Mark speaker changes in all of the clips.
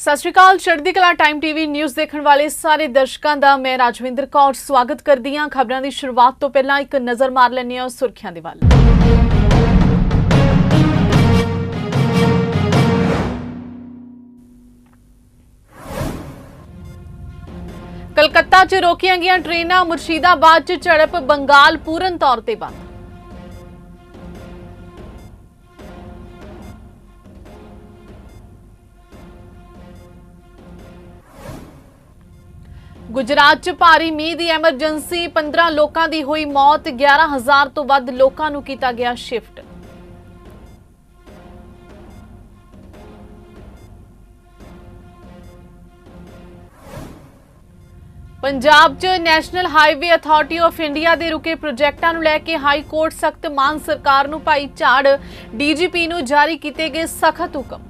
Speaker 1: ਸਤਿ ਸ਼੍ਰੀ ਅਕਾਲ, ਚੜ੍ਹਦੀ ਕਲਾ ਟਾਈਮ ਟੀਵੀ ਨਿਊਜ਼ ਦੇਖਣ ਵਾਲੇ ਸਾਰੇ ਦਰਸ਼ਕਾਂ ਦਾ ਮੈਂ ਰਾਜਵਿੰਦਰ ਕੌਰ ਸਵਾਗਤ ਕਰਦੀ ਹਾਂ। ਖਬਰਾਂ ਦੀ ਸ਼ੁਰੂਆਤ ਤੋਂ ਪਹਿਲਾਂ ਇੱਕ ਨਜ਼ਰ ਮਾਰ ਲੈਂਦੇ ਹਾਂ ਸੁਰਖੀਆਂ ਦੇ ਵੱਲ। ਕਲਕੱਤਾ 'ਚ ਰੋਕੀਆਂ ਗਈਆਂ ਟ੍ਰੇਨਾਂ ਮੁਰਸ਼ੀਦਾਬਾਦ 'ਚ ਝੜਪ, ਬੰਗਾਲ ਪੂਰਨ ਤੌਰ ਤੇ ਬੰਦ। ਗੁਜਰਾਤ 'ਚ ਭਾਰੀ ਮੀਂਹ ਦੀ ਐਮਰਜੈਂਸੀ 15 ਲੋਕਾਂ ਦੀ ਹੋਈ ਮੌਤ 11000 ਤੋਂ ਵੱਧ ਲੋਕਾਂ ਨੂੰ ਕੀਤਾ ਗਿਆ ਸ਼ਿਫਟ। ਪੰਜਾਬ 'ਚ national highway authority of India ਦੇ ਰੁਕੇ ਪ੍ਰੋਜੈਕਟਾਂ ਨੂੰ ਲੈ ਕੇ ਹਾਈ ਕੋਰਟ ਸਖਤ ਮਾਨ ਸਰਕਾਰ ਨੂੰ ਭਾਈ ਝਾੜ। ਡੀਜੀਪੀ ਨੂੰ ਜਾਰੀ ਕੀਤੇ ਗਏ ਸਖਤ ਹੁਕਮ।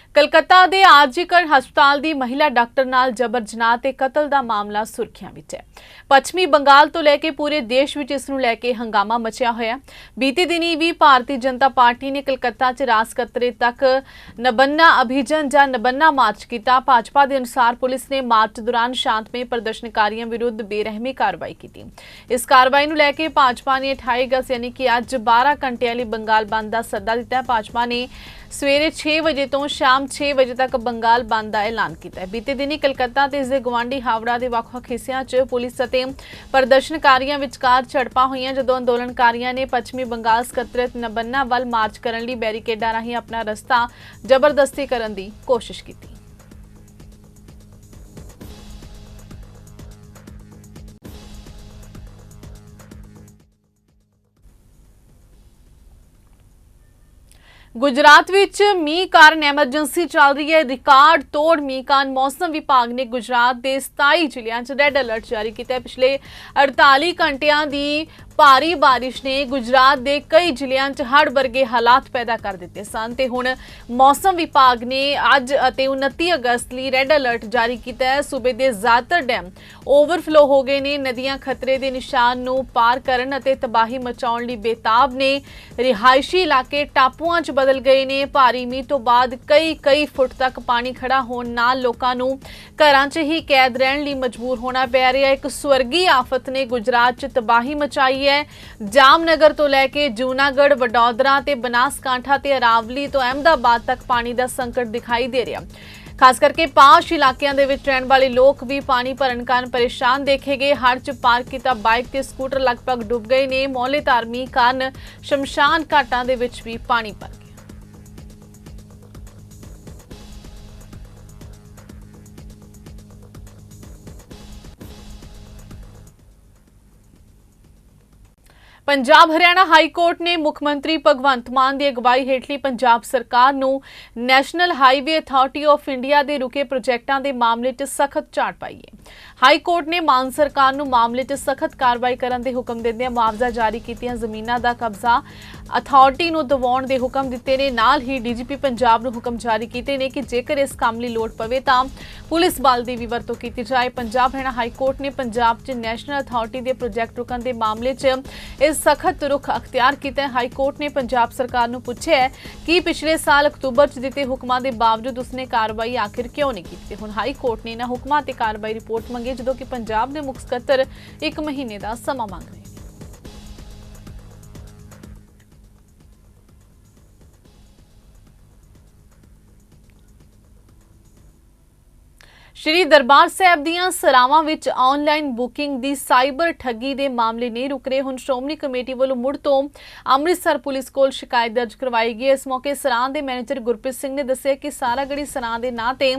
Speaker 1: ਕਲਕੱਤਾ ਦੇ ਆਰਜੀਕਰ ਹਸਪਤਾਲ ਦੀ ਮਹਿਲਾ ਡਾਕਟਰ ਨਾਲ ਜਬਰ ਜਨਾਹ ਤੇ ਕਤਲ ਦਾ ਮਾਮਲਾ ਸੁਰਖੀਆਂ ਵਿੱਚ ਹੈ। ਪੱਛਮੀ ਬੰਗਾਲ ਤੋਂ ਲੈ ਕੇ ਪੂਰੇ ਦੇਸ਼ ਵਿੱਚ ਇਸ ਨੂੰ ਲੈ ਕੇ ਹੰਗਾਮਾ ਮਚਿਆ ਹੋਇਆ ਹੈ। ਬੀਤੀ ਦਿਨੀ ਵੀ ਭਾਰਤੀ ਜਨਤਾ ਪਾਰਟੀ ਨੇ ਕਲਕੱਤਾ 'ਚ ਰਾਸ ਕਤਰੇ ਤੱਕ ਨਬੰਨਾ ਅਭਿਜਨ ਜਾਂ ਨਬੰਨਾ ਮਾਰਚ ਕੀਤਾ। ਭਾਜਪਾ ਦੇ ਅਨੁਸਾਰ ਪੁਲਿਸ ਨੇ ਮਾਰਚ ਦੌਰਾਨ ਸ਼ਾਂਤਮਈ ਪ੍ਰਦਰਸ਼ਨਕਾਰੀਆਂ ਵਿਰੁੱਧ ਬੇਰਹਿਮੀ ਕਾਰਵਾਈ ਕੀਤੀ। ਇਸ ਕਾਰਵਾਈ ਨੂੰ ਲੈ ਕੇ ਭਾਜਪਾ ਨੇ 28 ਅਗਸਤ, ਯਾਨੀ ਕਿ ਅੱਜ 12 ਘੰਟਿਆਂ ਲਈ ਬੰਗਾਲ ਬੰਦ ਦਾ ਸੱਦਾ ਦਿੱਤਾ। ਭਾਜਪਾ ਨੇ ਸਵੇਰੇ 6 ਵਜੇ ਤੋਂ ਸ਼ਾਮ 6 ਵਜੇ ਤੱਕ ਬੰਗਾਲ ਬੰਦ ਦਾ ਐਲਾਨ ਕੀਤਾ ਹੈ। ਬੀਤੇ ਦਿਨੀ ਕਲਕੱਤਾ ਤੇ ਇਸ ਦੇ ਗਵਾਂਢੀ ਹਾਵੜਾ ਦੇ ਵੱਖ-ਵੱਖ ਹਿੱਸਿਆਂ 'ਚ ਪੁਲਿਸ ਅਤੇ ਪ੍ਰਦਰਸ਼ਨਕਾਰੀਆਂ ਵਿਚਕਾਰ ਝੜਪਾਂ ਹੋਈਆਂ, ਜਦੋਂ ਅੰਦੋਲਨਕਾਰੀਆਂ ਨੇ ਪੱਛਮੀ ਬੰਗਾਲ ਸਕੱਤਰਤ ਨਬੰਨਾ ਵੱਲ ਮਾਰਚ ਕਰਨ ਲਈ ਬੈਰੀਕੇਡਾਂ ਰਾਹੀਂ ਆਪਣਾ ਰਸਤਾ ਜ਼ਬਰਦਸਤੀ ਕਰਨ ਦੀ ਕੋਸ਼ਿਸ਼ ਕੀਤੀ। ਗੁਜਰਾਤ ਵਿੱਚ ਮੀਂਹ ਕਾਰਨ ਐਮਰਜੈਂਸੀ ਚੱਲ ਰਹੀ ਹੈ। ਰਿਕਾਰਡ ਤੋੜ ਮੀਂਹ ਕਾਰਨ ਮੌਸਮ ਵਿਭਾਗ ਨੇ ਗੁਜਰਾਤ ਦੇ 27 ਜ਼ਿਲ੍ਹਿਆਂ 'ਚ ਰੈੱਡ ਅਲਰਟ ਜਾਰੀ ਕੀਤਾ ਹੈ। ਪਿਛਲੇ 48 ਘੰਟਿਆਂ ਦੀ ਭਾਰੀ ਬਾਰਿਸ਼ ਨੇ ਗੁਜਰਾਤ ਦੇ ਕਈ ਜ਼ਿਲ੍ਹਿਆਂ 'ਚ ਹੜ੍ਹ ਵਰਗੇ ਹਾਲਾਤ ਪੈਦਾ ਕਰ ਦਿੱਤੇ ਸਨ ਤੇ ਹੁਣ ਮੌਸਮ ਵਿਭਾਗ ਨੇ ਅੱਜ ਅਤੇ 29 ਅਗਸਤ ਲਈ ਰੈੱਡ ਅਲਰਟ ਜਾਰੀ ਕੀਤਾ ਹੈ। ਸੂਬੇ ਦੇ ਜ਼ਿਆਦਾਤਰ ਡੈਮ ਓਵਰਫਲੋ ਹੋ ਗਏ ਨੇ। ਨਦੀਆਂ ਖਤਰੇ ਦੇ ਨਿਸ਼ਾਨ ਨੂੰ ਪਾਰ ਕਰਨ ਅਤੇ ਤਬਾਹੀ ਮਚਾਉਣ ਲਈ ਬੇਤਾਬ ਨੇ ਰਿਹਾਇਸ਼ੀ ਇਲਾਕੇ ਟਾਪੂਆਂ 'ਚ ਬਦਲ ਗਏ ਨੇ। ਭਾਰੀ ਮੀਂਹ ਤੋਂ ਬਾਅਦ ਕਈ ਕਈ ਫੁੱਟ ਤੱਕ ਪਾਣੀ ਖੜਾ ਹੋਣ ਨਾਲ ਲੋਕਾਂ ਨੂੰ ਘਰਾਂ 'ਚ ਹੀ ਕੈਦ ਰਹਿਣ ਲਈ ਮਜਬੂਰ ਹੋਣਾ ਪੈ ਰਿਹਾ ਇੱਕ ਸਵਰਗੀ ਆਫਤ ਨੇ ਗੁਜਰਾਤ 'ਚ ਤਬਾਹੀ ਮਚਾਈ ਹੈ। ਜਾਮਨਗਰ ਤੋਂ ਲੈ ਕੇ ਜੂਨਾਗੜ੍ਹ, ਵਡੋਦਰਾ ਤੇ ਬਨਾਸਕਾਂਠਾ ਤੇ ਅਰਾਵਲੀ ਤੋਂ ਅਹਿਮਦਾਬਾਦ ਤੱਕ ਪਾਣੀ ਦਾ ਸੰਕਟ ਦਿਖਾਈ ਦੇ ਰਿਹਾ। ਖਾਸ ਕਰਕੇ ਪਾਸ਼ ਇਲਾਕਿਆਂ ਦੇ ਵਿੱਚ ਰਹਿਣ ਵਾਲੇ ਲੋਕ ਵੀ ਪਾਣੀ ਭਰਨ ਕਾਰਨ ਪਰੇਸ਼ਾਨ ਦੇਖੇ ਗਏ। ਹੜ੍ਹ 'ਚ ਪਾਰਕ ਕੀਤਾ ਬਾਈਕ ਤੇ ਸਕੂਟਰ ਲਗਭਗ ਡੁੱਬ ਗਏ ਨੇ। ਮੌਲੇਦਾਰ ਮੀਂਹ ਕਾਰਨ ਸ਼ਮਸ਼ਾਨ ਘਾਟਾਂ ਦੇ ਵਿੱਚ ਵੀ ਪਾਣੀ ਭਰ ਪੰਜਾਬ ਹਰਿਆਣਾ ਹਾਈ ਕੋਰਟ ਨੇ ਮੁੱਖ ਮੰਤਰੀ ਭਗਵੰਤ ਮਾਨ ਦੀ ਅਗਵਾਈ ਹੇਠਲੀ ਪੰਜਾਬ ਸਰਕਾਰ ਨੂੰ national highway authority of India ਦੇ ਰੁਕੇ ਪ੍ਰੋਜੈਕਟਾਂ ਦੇ ਮਾਮਲੇ 'ਚ ਸਖਤ ਝਾੜ ਪਾਈ ਹੈ। ਹਾਈ ਕੋਰਟ ਨੇ ਮਾਨ ਸਰਕਾਰ ਨੂੰ ਮਾਮਲੇ 'ਚ ਸਖਤ ਕਾਰਵਾਈ ਕਰਨ ਦੇ ਹੁਕਮ ਦਿੰਦਿਆਂ ਮੁਆਵਜ਼ਾ ਜਾਰੀ ਕੀਤੀਆਂ ਜ਼ਮੀਨਾਂ ਦਾ ਕਬਜ਼ਾ ਅਥਾਰਟੀ ਨੂੰ ਦਿਵਾਉਣ ਦੇ ਹੁਕਮ ਦਿੱਤੇ ਨੇ। ਨਾਲ ਹੀ ਡੀਜੀਪੀ ਪੰਜਾਬ ਨੂੰ ਹੁਕਮ ਜਾਰੀ ਕੀਤੇ ਨੇ ਕਿ ਜੇਕਰ ਇਸ ਕੰਮ ਲਈ ਲੋੜ ਪਵੇ ਤਾਂ ਪੁਲਿਸ ਬਲ ਦੀ ਵੀ ਵਰਤੋਂ ਕੀਤੀ ਜਾਏ। ਪੰਜਾਬ ਹਰਿਆਣਾ ਹਾਈ ਕੋਰਟ ਨੇ ਪੰਜਾਬ 'ਚ ਨੈਸ਼ਨਲ ਅਥਾਰਟੀ ਦੇ ਪ੍ਰੋਜੈਕਟ ਰੁਕਣ ਦੇ ਮਾਮਲੇ 'ਚ ਇਸ ਸਖਤ ਰੁਖ ਅਖਤਿਆਰ ਕੀਤਾ ਹੈ ਹਾਈ ਕੋਰਟ ਨੇ ਪੰਜਾਬ ਸਰਕਾਰ ਨੂੰ ਪੁੱਛਿਆ ਹੈ ਕਿ ਪਿਛਲੇ ਸਾਲ ਅਕਤੂਬਰ 'ਚ ਦਿੱਤੇ ਹੁਕਮਾਂ ਦੇ ਬਾਵਜੂਦ ਉਸਨੇ ਕਾਰਵਾਈ ਆਖਿਰ ਕਿਉਂ ਨਹੀਂ ਕੀਤੀ। ਹੁਣ ਹਾਈ ਕੋਰਟ ਨੇ ਇਹਨਾਂ ਹੁਕਮਾਂ ਤੇ ਕਾਰਵਾਈ ਰਿਪੋਰਟ ਮੰਗੀ ਜਦੋਂ ਕਿ ਪੰਜਾਬ ਦੇ ਮੁੱਖ ਸਕੱਤਰ ਇੱਕ ਮਹੀਨੇ ਦਾ ਸਮਾਂ ਮੰਗ ਰਹੇ ਸ਼੍ਰੀ ਦਰਬਾਰ ਸਾਹਿਬ ਦੀਆਂ ਸਰਾਵਾਂ ਵਿੱਚ ਆਨਲਾਈਨ ਬੁਕਿੰਗ ਦੀ ਸਾਈਬਰ ਠੱਗੀ ਦੇ ਮਾਮਲੇ ਨਹੀਂ ਰੁਕ ਰਹੇ ਹੁਣ ਸ਼੍ਰੋਮਣੀ ਕਮੇਟੀ ਵੱਲੋਂ ਮੁੜ ਤੋਂ ਅੰਮ੍ਰਿਤਸਰ ਪੁਲਿਸ ਕੋਲ ਸ਼ਿਕਾਇਤ ਦਰਜ ਕਰਵਾਈ ਗਈ ਇਸ ਮੌਕੇ ਸਰਾਂ ਦੇ ਮੈਨੇਜਰ ਗੁਰਪ੍ਰੀਤ ਸਿੰਘ ਨੇ ਦੱਸਿਆ ਕਿ ਸਾਰਾਗੜੀ ਸਰਾਂ ਦੇ ਨਾਂ ਤੇ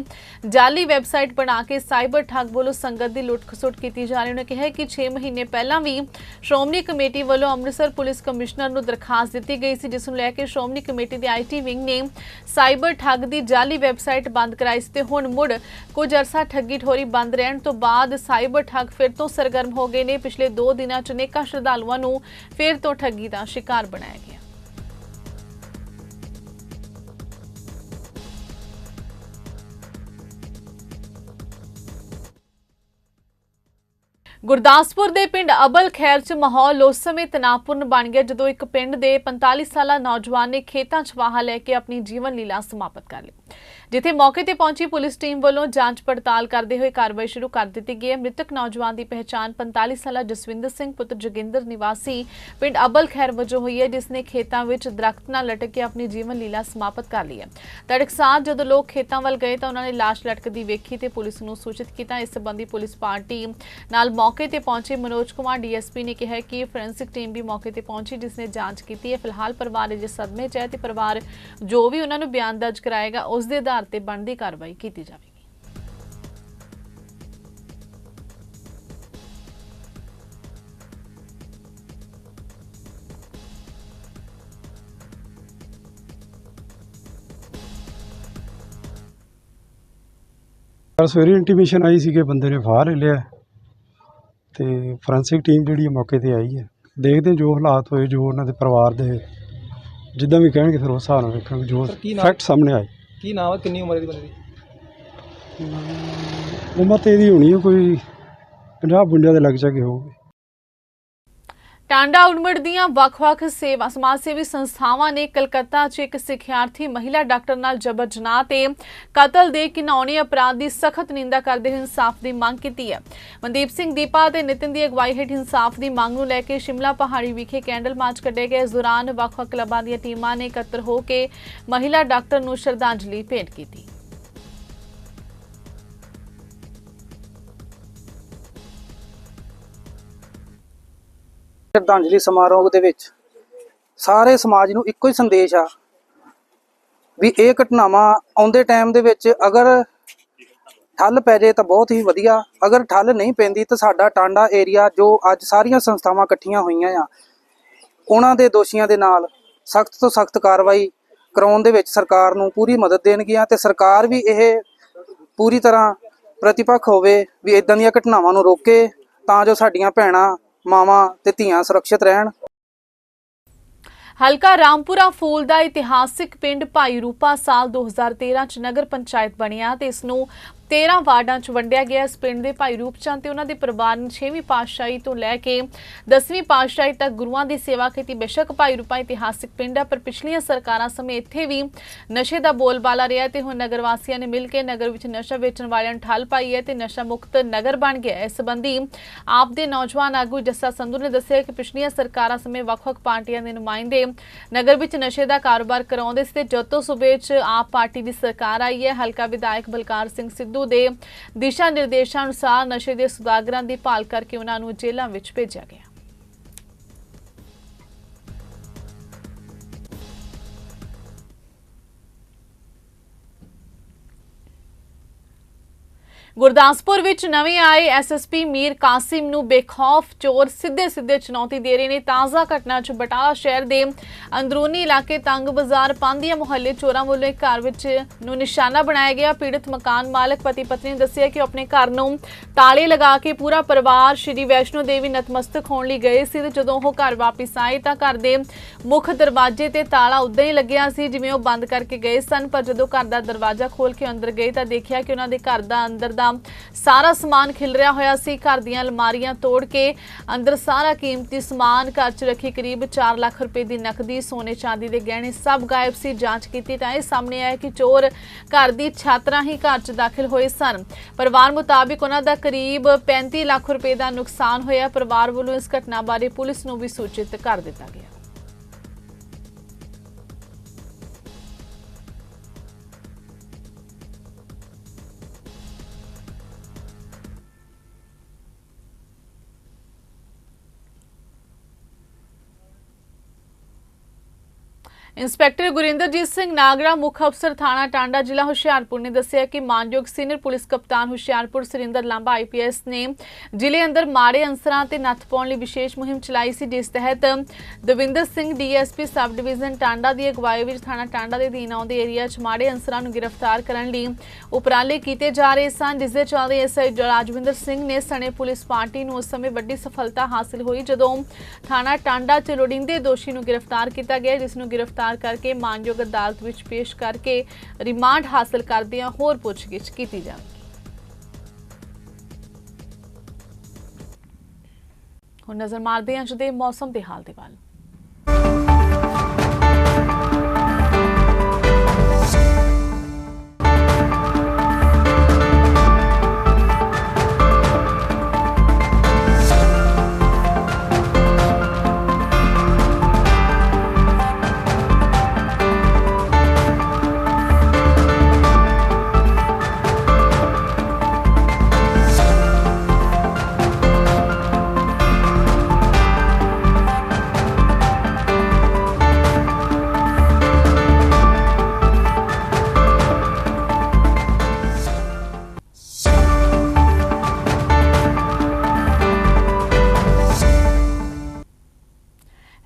Speaker 1: ਜਾਲੀ ਵੈਬਸਾਈਟ ਬਣਾ ਕੇ ਸਾਈਬਰ ਠੱਗ ਵੱਲੋਂ ਸੰਗਤ ਦੀ ਲੁੱਟ ਖਸੁੱਟ ਕੀਤੀ ਜਾ ਰਹੀ ਉਹਨਾਂ ਕਿਹਾ ਕਿ 6 ਮਹੀਨੇ ਪਹਿਲਾਂ ਵੀ ਸ਼੍ਰੋਮਣੀ ਕਮੇਟੀ ਵੱਲੋਂ ਅੰਮ੍ਰਿਤਸਰ ਪੁਲਿਸ ਕਮਿਸ਼ਨਰ ਨੂੰ ਦਰਖਾਸਤ ਦਿੱਤੀ ਗਈ ਸੀ, ਜਿਸ ਨੂੰ ਲੈ ਕੇ ਸ਼੍ਰੋਮਣੀ ਕਮੇਟੀ ਦੇ ਆਈਟੀ ਵਿੰਗ ਨੇ ਸਾਈਬਰ ਠੱਗ ਦੀ ਜਾਲੀ ਵੈਬਸਾਈਟ ਬੰਦ ਕਰਾਈ ਸੀ ਤੇ ਹੁਣ ਮੁੜ ਕੁਝ ਪੈਸਾ ਠੱਗੀ ਠੋਰੀ ਬੰਦ ਰਹਿਣ ਤੋਂ ਬਾਅਦ ਸਾਈਬਰ ਠੱਗ ਫਿਰ ਤੋਂ ਸਰਗਰਮ ਹੋ ਗਏ ਨੇ। ਪਿਛਲੇ 2 ਦਿਨਾਂ 'ਚ ਨੇਕਾਂ ਸ਼ਰਧਾਲੂਆਂ ਨੂੰ ਫਿਰ ਤੋਂ ਠੱਗੀ ਦਾ ਸ਼ਿਕਾਰ ਬਣਾਇਆ ਗਿਆ। ਗੁਰਦਾਸਪੁਰ ਦੇ ਪਿੰਡ ਅਬਲ ਖੈਰ 'ਚ ਮਾਹੌਲ ਉਸ ਸਮੇਂ ਤਣਾਪੂਰਨ ਬਣ ਗਿਆ ਜਦੋਂ ਇੱਕ ਪਿੰਡ ਦੇ 45 ਸਾਲਾ ਨੌਜਵਾਨ ਨੇ ਖੇਤਾਂ 'ਚ ਵਾਹ ਲੈ ਕੇ ਆਪਣੀ ਜੀਵਨ ਲੀਲਾ ਸਮਾਪਤ ਕਰ ਲਈ। ਜਿੱਥੇ ਮੌਕੇ ਤੇ ਪਹੁੰਚੀ ਪੁਲਿਸ ਟੀਮ ਵੱਲੋਂ ਜਾਂਚ ਪੜਤਾਲ ਕਰਦੇ ਹੋਏ ਕਾਰਵਾਈ ਸ਼ੁਰੂ ਕਰ ਦਿੱਤੀ ਗਈ ਹੈ। ਮ੍ਰਿਤਕ ਨੌਜਵਾਨ ਦੀ ਪਹਿਚਾਣ 45 ਸਾਲਾ ਜਸਵਿੰਦਰ ਸਿੰਘ, ਪੁੱਤਰ ਜੋਗਿੰਦਰ ਨਿਵਾਸੀ ਪਿੰਡ ਅਬਲ ਖੈਰ ਵਜੋਂ ਹੋਈ ਹੈ ਜਿਸ ਨੇ ਖੇਤਾਂ ਵਿੱਚ ਦਰਖਤ ਨਾਲ ਲਟਕ ਕੇ ਆਪਣੀ ਜੀਵਨ ਲੀਲਾ ਸਮਾਪਤ ਕਰ ਲਈ ਹੈ। ਤੜਕਸਾਰ ਜਦੋਂ ਲੋਕ ਖੇਤਾਂ ਵੱਲ ਗਏ ਤਾਂ ਉਹਨਾਂ ਨੇ ਲਾਸ਼ ਲਟਕਦੀ ਵੇਖੀ ਤੇ ਪੁਲਿਸ ਨੂੰ ਸੂਚਿਤ ਕੀਤਾ। ਇਸ ਸੰਬੰਧੀ ਪੁਲਿਸ ਪਾਰਟੀ ਨਾਲ ਮੌਕੇ ਤੇ ਪਹੁੰਚੇ ਮਨੋਜ ਕੁਮਾਰ, ਡੀਐਸਪੀ ਨੇ ਕਿਹਾ ਕਿ ਫੋਰੈਂਸਿਕ ਟੀਮ ਵੀ ਮੌਕੇ ਤੇ ਪਹੁੰਚੀ ਜਿਸ ਨੇ ਜਾਂਚ ਕੀਤੀ ਹੈ। ਫਿਲਹਾਲ ਪਰਿਵਾਰ ਅਜੇ ਸਦਮੇ 'ਚ ਹੈ ਤੇ ਪਰਿਵਾਰ ਜੋ ਵੀ ਉਹਨਾਂ ਨੂੰ ਬਿਆਨ ਦਰਜ ਕਰਾਏਗਾ, ਉਸ ਦੇ ਆਧਾਰ ਤੇ ਬਣਦੀ ਕਾਰਵਾਈ ਕੀਤੀ ਜਾਵੇਗੀ।
Speaker 2: ਕੱਲ੍ਹ ਸਵੇਰੇ ਇੰਟੀਮੇਸ਼ਨ ਆਈ ਸੀ ਕਿ ਬੰਦੇ ਨੇ ਫਾਹ ਲੈ ਲਿਆ। ਤੇ ਫੋਰੈਂਸਿਕ ਟੀਮ ਜਿਹੜੀ ਮੌਕੇ ਤੇ ਆਈ ਹੈ ਦੇਖਦੇ ਜੋ ਹਾਲਾਤ ਹੋਏ ਜੋ ਉਹਨਾਂ ਦੇ ਪਰਿਵਾਰ ਦੇ ਜਿੱਦਾਂ ਵੀ ਕਹਿਣਗੇ ਫਿਰ ਉਸ ਹਿਸਾਬ ਨਾਲ ਵੇਖਾਂਗੇ ਜੋ ਫੈਕਟ ਸਾਹਮਣੇ ਆਏ।
Speaker 3: ਕੀ ਨਾਮ ਹੈ ਕਿੰਨੀ ਉਮਰ ਹੈ ਦੀ ਬੰਦੇ ਦੀ?
Speaker 2: ਉਮਰ ਤੇ ਇਹਦੀ ਹੋਣੀ ਹੈ ਕੋਈ 50 ਬੁੰਡਿਆਂ ਦੇ ਲੱਗ ਜਾ ਕੇ ਹੋਊਗੀ।
Speaker 1: ਟਾਂਡਾ ਉਡਮੜ ਦੀਆਂ ਵੱਖ-ਵੱਖ ਸੇਵਾ ਸਮਾਜ ਸੇਵੀ ਸੰਸਥਾਵਾਂ ਨੇ ਕਲਕੱਤਾ 'ਚ ਇੱਕ ਸਿੱਖਿਆਰਥੀ ਮਹਿਲਾ ਡਾਕਟਰ ਨਾਲ ਜਬਰ ਜਨਾਹ ਤੇ ਕਤਲ ਦੇ ਘਿਨੌਣੇ ਅਪਰਾਧ ਦੀ ਸਖਤ ਨਿੰਦਾ ਕਰਦੇ ਹੋਏ ਇਨਸਾਫ ਦੀ ਮੰਗ ਕੀਤੀ ਹੈ। ਮਨਦੀਪ ਸਿੰਘ ਦੀਪਾ ਤੇ ਨਿਤਿਨ ਦੀ ਅਗਵਾਈ ਹੇਠ ਇਨਸਾਫ ਦੀ ਮੰਗ ਨੂੰ ਲੈ ਕੇ ਸ਼ਿਮਲਾ ਪਹਾੜੀ ਵਿਖੇ ਕੈਂਡਲ ਮਾਰਚ ਕੱਢੇ ਗਏ। ਇਸ ਦੌਰਾਨ ਵੱਖ-ਵੱਖ ਕਲੱਬਾਂ ਦੀਆਂ ਟੀਮਾਂ ਨੇ ਇਕੱਤਰ ਹੋ ਕੇ ਮਹਿਲਾ ਡਾਕਟਰ ਨੂੰ ਸ਼ਰਧਾਂਜਲੀ ਭੇਂਟ ਕੀਤੀ।
Speaker 4: ਸ਼ਰਧਾਂਜਲੀ ਸਮਾਰੋਹ ਦੇ ਵਿੱਚ ਸਾਰੇ ਸਮਾਜ ਨੂੰ ਇੱਕੋ ਹੀ ਸੰਦੇਸ਼ ਆ ਵੀ ਇਹ ਘਟਨਾਵਾਂ ਆਉਂਦੇ ਟਾਈਮ ਦੇ ਵਿੱਚ ਅਗਰ ਠੱਲ ਪੈ ਜੇ ਤਾਂ ਬਹੁਤ ਹੀ ਵਧੀਆ, ਅਗਰ ਠੱਲ ਨਹੀਂ ਪੈਂਦੀ ਤਾਂ ਸਾਡਾ ਟਾਂਡਾ ਏਰੀਆ ਜੋ ਅੱਜ ਸਾਰੀਆਂ ਸੰਸਥਾਵਾਂ ਇਕੱਠੀਆਂ ਹੋਈਆਂ ਆ, ਉਹਨਾਂ ਦੇ ਦੋਸ਼ੀਆਂ ਦੇ ਨਾਲ ਸਖਤ ਤੋਂ ਸਖਤ ਕਾਰਵਾਈ ਕਰਾਉਣ ਦੇ ਵਿੱਚ ਸਰਕਾਰ ਨੂੰ ਪੂਰੀ ਮਦਦ ਦੇਣਗੀਆਂ ਤੇ ਸਰਕਾਰ ਵੀ ਇਹ ਪੂਰੀ ਤਰ੍ਹਾਂ ਪ੍ਰਤੀਪੱਖ ਹੋਵੇ ਵੀ ਇਦਾਂ ਦੀਆਂ ਘਟਨਾਵਾਂ ਨੂੰ ਰੋਕੇ ਤਾਂ ਜੋ ਸਾਡੀਆਂ ਭੈਣਾਂ ਮਾਵਾਂ ਤੇ ਧੀਆਂ ਸੁਰੱਖਿਅਤ ਰਹਿਣ।
Speaker 1: ਹਲਕਾ ਰਾਮਪੁਰਾ ਫੂਲ ਦਾ ਇਤਿਹਾਸਿਕ ਪਿੰਡ ਭਾਈ ਰੂਪਾ ਸਾਲ 2013 ਚ ਨਗਰ ਪੰਚਾਇਤ ਬਣਿਆ ਤੇ ਇਸ ਨੂੰ 13 ਵਾਰਡਾਂ ਚ ਵੰਡਿਆ ਗਿਆ ਇਸ ਪਿੰਡ ਦੇ ਭਾਈ ਰੂਪਚੰਦ ਤੇ ਉਹਨਾਂ ਦੇ ਪਰਿਵਾਰ ਨੇ 6ਵੀਂ ਪਾਤਸ਼ਾਹੀ ਤੋਂ ਲੈ ਕੇ 10ਵੀਂ ਪਾਤਸ਼ਾਹੀ ਤੱਕ ਗੁਰੂਆਂ ਦੀ ਸੇਵਾ ਕੀਤੀ। ਬੇਸ਼ੱਕ ਭਾਈ ਰੂਪਾ ਇਤਿਹਾਸਿਕ ਪਿੰਡ ਹੈ, ਪਰ ਪਿਛਲੀਆਂ ਸਰਕਾਰਾਂ ਸਮੇਂ ਇੱਥੇ ਵੀ ਨਸ਼ੇ ਦਾ ਬੋਲਬਾਲਾ ਰਿਹਾ ਤੇ ਹੁਣ ਨਗਰ ਵਾਸੀਆਂ ਨੇ ਮਿਲ ਕੇ ਨਗਰ ਵਿੱਚ ਨਸ਼ਾ ਵੇਚਣ ਵਾਲਿਆਂ ਨੂੰ ਠੱਲ ਪਾਈ ਹੈ ਤੇ ਨਸ਼ਾ ਮੁਕਤ ਨਗਰ ਬਣ ਗਿਆ ਇਸ ਸੰਬੰਧੀ ਆਪ ਦੇ ਨੌਜਵਾਨ ਆਗੂ ਜੱਸਾ ਸੰਧੂ ਨੇ ਦੱਸਿਆ ਕਿ ਪਿਛਲੀਆਂ ਸਰਕਾਰਾਂ ਸਮੇਂ ਵੱਖ-ਵੱਖ ਪਾਰਟੀਆਂ ਦੇ ਨੁਮਾਇੰਦੇ ਨਗਰ ਵਿੱਚ ਨਸ਼ੇ ਦਾ ਕਾਰੋਬਾਰ ਕਰਾਉਂਦੇ ਸੀ ਤੇ ਜਦੋਂ ਸੂਬੇ 'ਚ ਆਪ ਪਾਰਟੀ ਦੀ ਸਰਕਾਰ ਆਈ ਹੈ, ਹਲਕਾ ਵਿਧਾਇਕ ਬਲਕਾਰ ਸਿੰਘ ਸਿੱਧੂ ਦੇ ਦਿਸ਼ਾ ਨਿਰਦੇਸ਼ਾਂ ਅਨੁਸਾਰ ਨਸ਼ੇ ਦੇ ਸੁਦਾਗਰਾਂ ਦੀ ਭਾਲ ਕਰਕੇ ਉਹਨਾਂ ਨੂੰ ਜੇਲ੍ਹਾਂ ਵਿੱਚ ਭੇਜਿਆ ਗਿਆ। ਗੁਰਦਾਸਪੁਰ ਵਿੱਚ ਨਵੇਂ ਆਏ ਐਸਐਸਪੀ ਮੀਰ ਕਾਸਿਮ ਨੂੰ ਬੇਖੌਫ ਚੋਰ ਸਿੱਧੇ-ਸਿੱਧੇ ਚੁਣੌਤੀ ਦੇ ਰਹੇ ਨੇ। ਤਾਜ਼ਾ ਘਟਨਾ 'ਚ ਬਟਾਲਾ ਸ਼ਹਿਰ ਦੇ ਅੰਦਰੂਨੀ ਇਲਾਕੇ ਤੰਗ ਬਾਜ਼ਾਰ ਪਾਂਦੀਆਂ ਮੁਹੱਲੇ ਚੋਰਾਂ ਵੱਲੋਂ ਇੱਕ ਘਰ ਵਿੱਚ ਨੂੰ ਨਿਸ਼ਾਨਾ ਬਣਾਇਆ ਗਿਆ। ਪੀੜਤ ਮਕਾਨ ਮਾਲਕ ਪਤੀ ਪਤਨੀ ਨੇ ਦੱਸਿਆ ਕਿ ਉਹ ਆਪਣੇ ਘਰ ਨੂੰ ਤਾਲੇ ਲਗਾ ਕੇ ਪੂਰਾ ਪਰਿਵਾਰ ਸ਼੍ਰੀ ਵੈਸ਼ਨੋ ਦੇਵੀ ਨਤਮਸਤਕ ਹੋਣ ਲਈ ਗਏ ਸੀ ਤੇ ਜਦੋਂ ਉਹ ਘਰ ਵਾਪਸ ਆਏ ਤਾਂ ਘਰ ਦੇ ਮੁੱਖ ਦਰਵਾਜ਼ੇ ਤੇ ਤਾਲਾ ਉਦਾਂ ਹੀ ਲੱਗਿਆ ਸੀ ਜਿਵੇਂ ਉਹ ਬੰਦ ਕਰਕੇ ਗਏ ਸਨ। ਪਰ ਜਦੋਂ ਘਰ ਦਾ ਦਰਵਾਜ਼ਾ ਖੋਲ ਕੇ ਅੰਦਰ ਗਏ ਤਾਂ ਦੇਖਿਆ ਕਿ ਉਹਨਾਂ ਦੇ ਘਰ ਦਾ ਅੰਦਰ ਦਾ ਸਾਰਾ ਸਮਾਨ ਖਿਲਰਿਆ ਹੋਇਆ ਸੀ। ਘਰ ਦੀਆਂ ਅਲਮਾਰੀਆਂ ਤੋੜ ਕੇ ਅੰਦਰ ਸਾਰਾ ਕੀਮਤੀ ਸਮਾਨ ਘਰ 'ਚ ਰੱਖੀ ਕਰੀਬ 4 ਲੱਖ ਰੁਪਏ ਦੀ ਨਕਦੀ, ਸੋਨੇ, ਚਾਂਦੀ ਦੇ ਗਹਿਣੇ ਸਭ ਗਾਇਬ ਸੀ। ਜਾਂਚ ਕੀਤੀ ਤਾਂ ਇਹ ਸਾਹਮਣੇ ਆਇਆ ਕਿ ਚੋਰ ਘਰ ਦੀ ਛੱਤ ਹੀ ਘਰ 'ਚ ਦਾਖਲ ਹੋਏ ਸਨ। ਪਰਿਵਾਰ ਮੁਤਾਬਿਕ ਉਹਨਾਂ ਦਾ ਕਰੀਬ 35 ਲੱਖ ਰੁਪਏ ਦਾ ਨੁਕਸਾਨ ਹੋਇਆ। ਪਰਿਵਾਰ ਵੱਲੋਂ ਇਸ ਘਟਨਾ ਬਾਰੇ ਪੁਲਿਸ ਨੂੰ ਵੀ ਸੂਚਿਤ ਕਰ ਦਿੱਤਾ ਗਿਆ। ਇੰਸਪੈਕਟਰ ਗੁਰਿੰਦਰਜੀਤ ਸਿੰਘ ਨਾਗਰਾ, ਮੁੱਖ ਅਫਸਰ ਥਾਣਾ ਟਾਂਡਾ, ਜ਼ਿਲ੍ਹਾ ਹੁਸ਼ਿਆਰਪੁਰ ਨੇ ਦੱਸਿਆ ਕਿ ਮਾਨਯੋਗ ਸੀਨੀਅਰ ਪੁਲਿਸ ਕਪਤਾਨ ਹੁਸ਼ਿਆਰਪੁਰ ਸੁਰਿੰਦਰ ਲਾਂਬਾ ਆਈਪੀਐਸ ਨੇ ਜ਼ਿਲ੍ਹੇ ਅੰਦਰ ਮਾੜੇ ਅੰਸਰਾਂ ਤੇ ਨੱਥ ਪਾਉਣ ਲਈ ਵਿਸ਼ੇਸ਼ ਮੁਹਿੰਮ ਚਲਾਈ ਸੀ, ਜਿਸ ਤਹਿਤ Davinder Singh DSP sub division Tanda ਦੀ ਅਗਵਾਈ ਵਿੱਚ ਥਾਣਾ ਟਾਂਡਾ ਦੇ ਅਧੀਨ ਆਉਂਦੇ ਏਰੀਆ 'ਚ ਮਾੜੇ ਅੰਸਰਾਂ ਨੂੰ ਗ੍ਰਿਫਤਾਰ ਕਰਨ ਲਈ ਉਪਰਾਲੇ ਕੀਤੇ ਜਾ ਰਹੇ ਸਨ, ਜਿਸ ਦੇ ਚੱਲਦੇ ਐਸਆਈ ਰਾਜਵਿੰਦਰ ਸਿੰਘ ਨੇ ਸਣੇ ਪੁਲਿਸ ਪਾਰਟੀ ਨੂੰ ਉਸ ਸਮੇਂ ਵੱਡੀ ਸਫਲਤਾ ਹਾਸਲ ਹੋਈ, ਜਦੋਂ ਥਾਣਾ ਟਾਂਡਾ 'ਚ ਲੋੜੀਂਦੇ ਦੋਸ਼ੀ ਨੂੰ ਗ੍ਰਿਫਤਾਰ ਕੀਤਾ ਗਿਆ, ਜਿਸ ਨੂੰ ਗ੍ਰਿਫ਼ਤਾਰ ਗ੍ਰਿਫਤਾਰ ਕਰਕੇ ਮਾਨਯੋਗ ਅਦਾਲਤ ਵਿੱਚ ਪੇਸ਼ ਕਰਕੇ ਰਿਮਾਂਡ ਹਾਸਲ ਕਰਦਿਆਂ ਹੋਰ ਪੁੱਛਗਿੱਛ ਕੀਤੀ ਜਾਵੇਗੀ। ਹੁਣ ਨਜ਼ਰ ਮਾਰਦੇ ਹਾਂ ਅੱਜ ਦੇ ਮੌਸਮ ਦੇ ਹਾਲ ਦੇ ਵੱਲ।